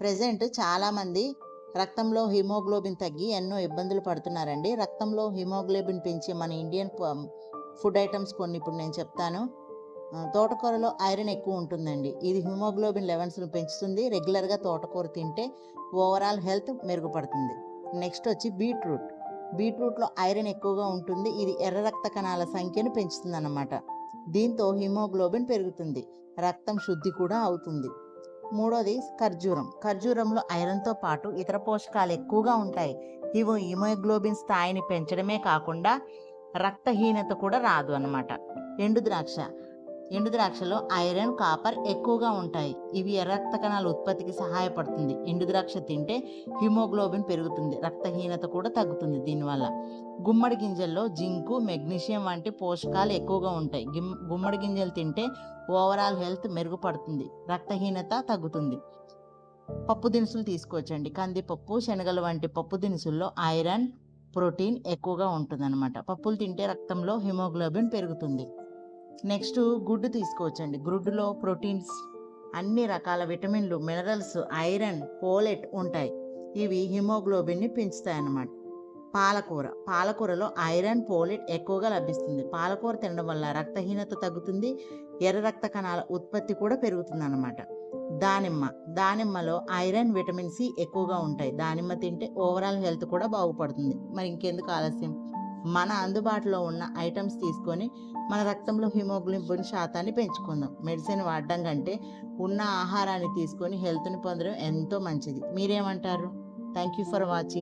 Present చాలామంది రక్తంలో haemoglobin తగ్గి ఎన్నో ఇబ్బందులు పడుతున్నారండి. రక్తంలో హిమోగ్లోబిన్ పెంచే మన ఇండియన్ ఫుడ్ ఐటమ్స్ కొన్ని ఇప్పుడు నేను చెప్తాను. తోటకూరలో ఐరన్ ఎక్కువ ఉంటుందండి. ఇది హిమోగ్లోబిన్ లెవెల్స్ను పెంచుతుంది. రెగ్యులర్గా తోటకూర తింటే ఓవరాల్ హెల్త్ మెరుగుపడుతుంది. నెక్స్ట్ వచ్చి బీట్రూట్. బీట్రూట్లో ఐరన్ ఎక్కువగా ఉంటుంది. ఇది ఎర్ర రక్త కణాల సంఖ్యను పెంచుతుంది అన్నమాట దీంతో హిమోగ్లోబిన్ పెరుగుతుంది. రక్తం శుద్ధి కూడా అవుతుంది. మూడోది ఖర్జూరం. ఖర్జూరంలో ఐరన్తో పాటు ఇతర పోషకాలు ఎక్కువగా ఉంటాయి. ఇవి హిమోగ్లోబిన్ స్థాయిని పెంచడమే కాకుండా రక్తహీనత కూడా రాదు అన్నమాట. ఎండు ద్రాక్ష. ఎండు ద్రాక్షలో ఐరన్ కాపర్ ఎక్కువగా ఉంటాయి. ఇవి రక్త కణాల ఉత్పత్తికి సహాయపడుతుంది. ఎండు ద్రాక్ష తింటే హిమోగ్లోబిన్ పెరుగుతుంది. రక్తహీనత కూడా తగ్గుతుంది దీనివల్ల. గుమ్మడి గింజల్లో జింకు మెగ్నీషియం వంటి పోషకాలు ఎక్కువగా ఉంటాయి. గిమ్ గుమ్మడి గింజలు తింటే ఓవరాల్ హెల్త్ మెరుగుపడుతుంది. రక్తహీనత తగ్గుతుంది. పప్పు దినుసులు తీసుకోవచ్చండి. కందిపప్పు శనగలు వంటి పప్పు దినుసుల్లో ఐరన్ ప్రోటీన్ ఎక్కువగా ఉంటుందన్నమాట. పప్పులు తింటే రక్తంలో హిమోగ్లోబిన్ పెరుగుతుంది. నెక్స్ట్ గుడ్డు తీసుకోవచ్చండి. గుడ్డులో ప్రోటీన్స్ అన్ని రకాల విటమిన్లు మినరల్స్ ఐరన్ పోలెట్ ఉంటాయి. ఇవి హిమోగ్లోబిన్ని పెంచుతాయి అన్నమాట పాలకూర. పాలకూరలో ఐరన్ పోలిట్ ఎక్కువగా లభిస్తుంది. పాలకూర తినడం వల్ల రక్తహీనత తగ్గుతుంది ఎర్ర రక్త కణాల ఉత్పత్తి కూడా పెరుగుతుంది అనమాట దానిమ్మ. దానిమ్మలో ఐరన్ విటమిన్ సి ఎక్కువగా ఉంటాయి. దానిమ్మ తింటే ఓవరాల్ హెల్త్ కూడా బాగుపడుతుంది. మరి ఇంకెందుకు ఆలస్యం? మన అందుబాటులో ఉన్న ఐటమ్స్ తీసుకొని మన రక్తంలో హిమోగ్లోబిన్ శాతాన్ని పెంచుకుందాం. మెడిసిన్ వాడడం కంటే ఉన్న ఆహారాన్ని తీసుకొని హెల్త్ని పొందడం ఎంతో మంచిది. మీరేమంటారు? Thank you for watching.